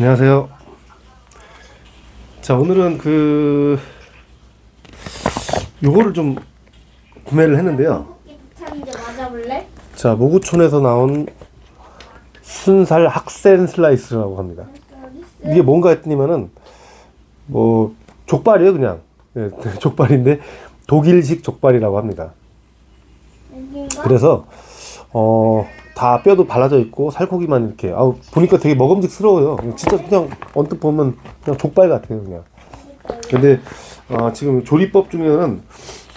안녕하세요. 자, 오늘은 그 요거를 좀 구매를 했는데요. 자, 모구촌에서 나온 순살 학센 슬라이스라고 합니다. 이게 뭔가 했더니만은 뭐 족발이에요, 그냥. 예, 족발인데 독일식 족발이라고 합니다. 그래서 어, 다 뼈도 발라져 있고 살코기만 이렇게 아우 보니까 되게 먹음직스러워요. 진짜 그냥 언뜻 보면 그냥 족발 같아요, 그냥. 근데 어, 지금 조리법 중에는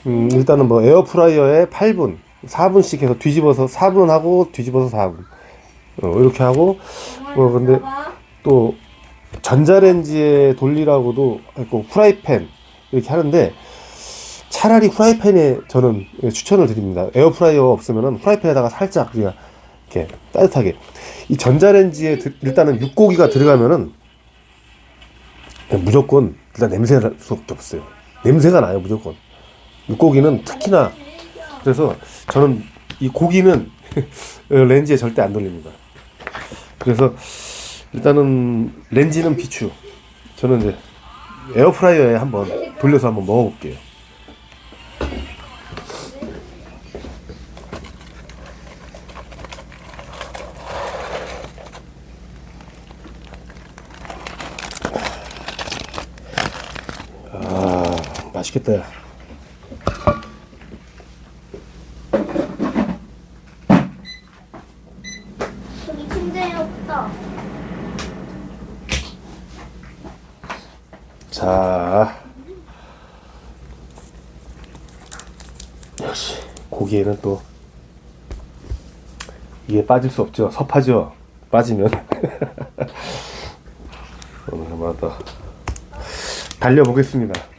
음, 일단은 뭐 에어프라이어에 8분, 4분씩 해서 뒤집어서 4분 하고 뒤집어서 4분 어, 이렇게 하고 뭐 근데 또 전자레인지에 돌리라고도 했고 프라이팬 이렇게 하는데 차라리 프라이팬에 저는 추천을 드립니다. 에어프라이어 없으면은 프라이팬에다가 살짝 그냥 이렇게 따뜻하게 이 전자레인지에 드- 일단은 육고기가 들어가면은 무조건 일단 냄새가 날 수밖에 없어요. 냄새가 나요 무조건. 육고기는 특히나 그래서 저는 이 고기는 렌즈에 절대 안 돌립니다. 그래서 일단은 렌즈는 비추. 저는 이제 에어프라이어에 한번 돌려서 한번 먹어볼게요. 맛있겠다. 야. 저기 침대에 없다. 자, 역시 고기에는 또 이게 빠질 수 없죠. 섭하죠. 빠지면 오늘 한번 더 달려보겠습니다.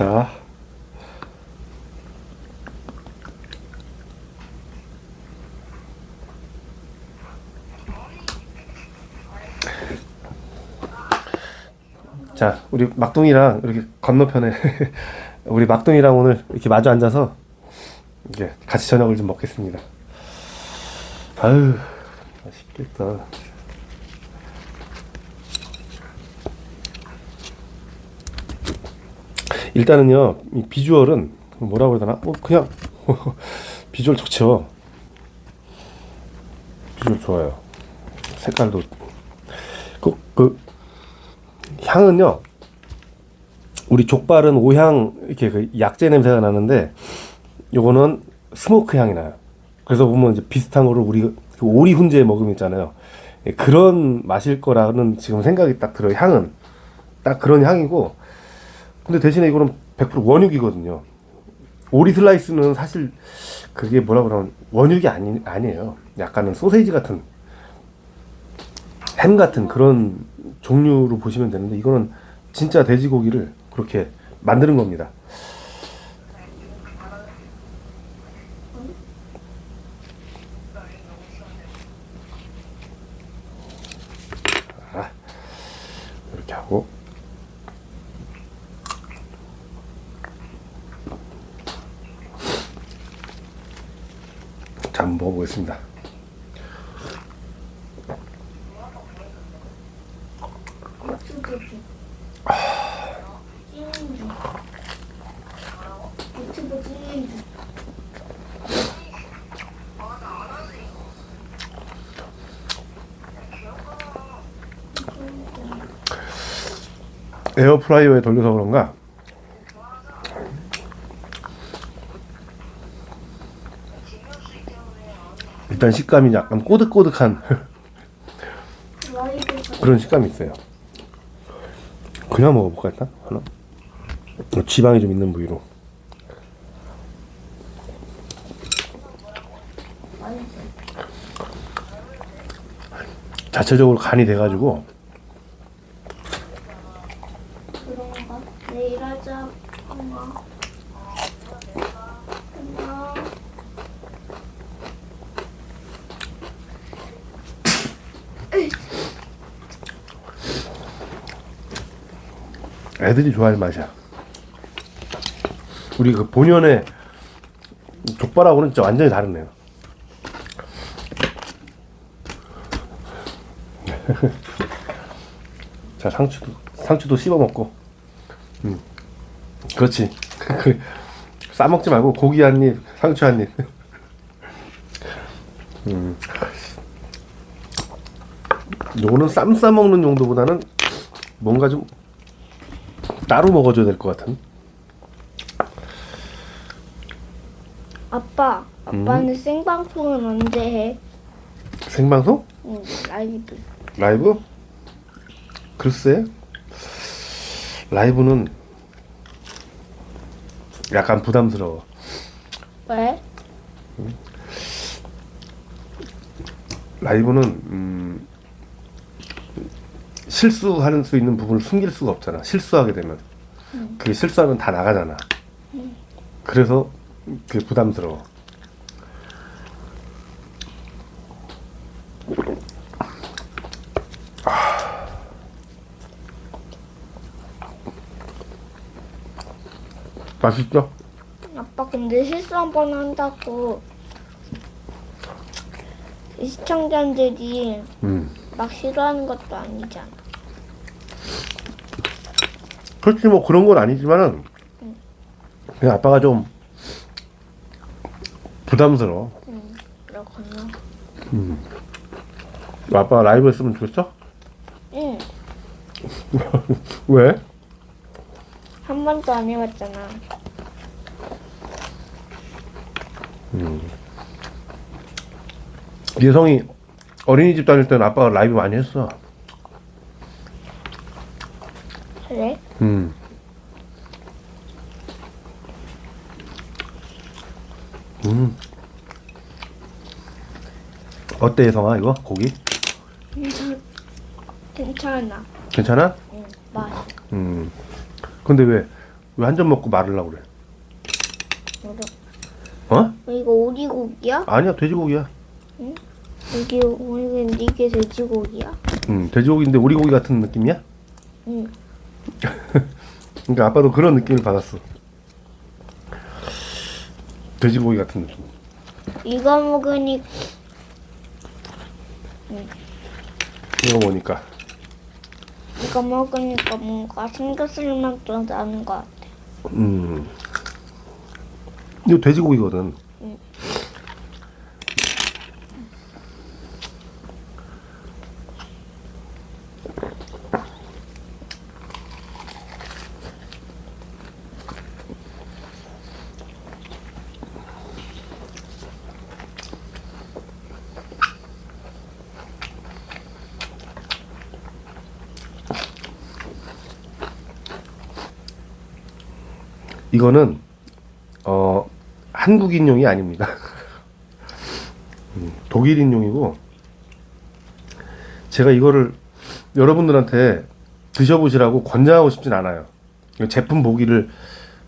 자. 자, 우리 막둥이랑 이렇게 건너편에 우리 막둥이랑 오늘 이렇게 마주 앉아서 이제 같이 저녁을 좀 먹겠습니다. 아유, 맛있겠다. 일단은요, 이 비주얼은 뭐라고 해야 되나? 뭐 그냥 비주얼 좋죠. 비주얼 좋아요. 색깔도 그, 그 향은요. 우리 족발은 오향 이렇게 그 약재 냄새가 나는데 요거는 스모크 향이 나요. 그래서 보면 이제 비슷한 거를 우리 그 오리 훈제 먹으면 있잖아요. 예, 그런 맛일 거라는 지금 생각이 딱 들어요. 향은 딱 그런 향이고 근데 대신에 이거는 100% 원육이거든요. 오리 슬라이스는 사실 그게 뭐라 그러면 원육이 아니 아니에요. 약간은 소세지 같은 햄 같은 그런 종류로 보시면 되는데 이거는 진짜 돼지고기를 그렇게 만드는 겁니다. 자, 이렇게 하고 자, 한번 먹어보겠습니다. 에어프라이어에 돌려서 그런가 일단 식감이 약간 꼬득꼬득한 그런 식감이 있어요. 그냥 먹어볼까 일단 하나. 어, 지방이 좀 있는 부위로. 자체적으로 간이 돼가지고 그런가? 내일 하자. 엄마. 엄마. 애들이 좋아할 맛이야. 우리 그 본연의 족발하고는 진짜 완전히 다르네요. 자 상추도 상추도 씹어 먹고. 음. 그렇지. 그래. 싸 먹지 말고 고기 한 입, 상추 한 입. 음. 요거는 쌈 싸 먹는 용도보다는 뭔가 좀 따로 먹어줘야 될 것 같은. 아빠, 아빠는 생방송은 언제 해? 생방송? 응, 라이브. 라이브? 글쎄 라이브는 약간 부담스러워 왜? 라이브는 음, 실수하는 수 있는 부분을 숨길 수가 없잖아. 실수하게 되면. 그게 실수하면 다 나가잖아. 그래서 그게 부담스러워. 맛있죠? 아빠 근데 실수 한 번 한다고. 시청자들이 음. 막 싫어하는 것도 아니잖아. 솔직히 뭐 그런 건 아니지만은 그냥 아빠가 좀 부담스러워. 응, 그렇구나. 아빠가 라이브 했으면 좋겠어? 응, 왜? 한 번도 안 해봤잖아. 예성이 어린이집 다닐 때는 아빠가 라이브 많이 했어. 그래? 음. 음. 어때 예성아 이거 고기? 괜찮아. 괜찮아? 응, 맛있어. 음. 근데 왜 왜 한 점 먹고 말으려고 그래? 어? 이거 오리고기야? 아니야 돼지고기야. 이게 오리고기 이게 돼지고기야? 음 돼지고기인데 오리고기 같은 느낌이야? 응. 그러니까 아빠도 그런 느낌을 받았어. 돼지고기 같은 느낌. 이거 먹으니 이거 보니까 이거 먹으니까 뭔가 삼겹살 맛도 나는 것 같아. 음 이거 돼지고기거든. 응. 이거는 어 한국인용이 아닙니다. 음, 독일인용이고 제가 이거를 여러분들한테 드셔보시라고 권장하고 싶진 않아요. 이 제품 보기를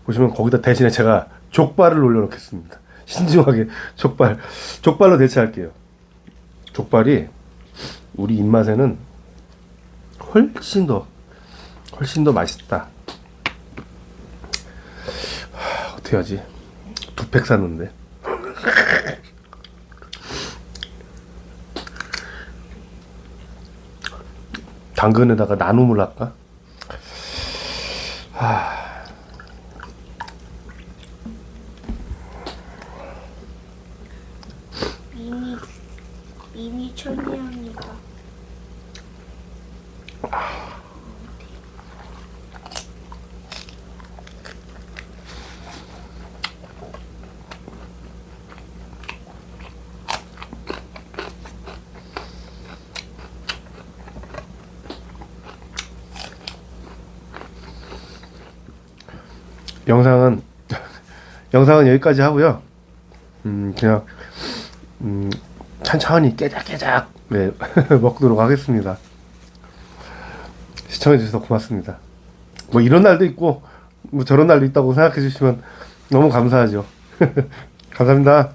보시면 거기다 대신에 제가 족발을 올려놓겠습니다. 신중하게 족발 족발로 대체할게요. 족발이 우리 입맛에는 훨씬 더 훨씬 더 맛있다. 어떻게 하지? 두 팩 샀는데. 당근에다가 나눔을 할까? 미니 미니 천리향이다. 영상은 영상은 여기까지 하고요. 음 그냥 음 천천히 깨작깨작 네 먹도록 하겠습니다. 시청해 주셔서 고맙습니다. 뭐 이런 날도 있고 뭐 저런 날도 있다고 생각해 주시면 너무 감사하죠. 감사합니다.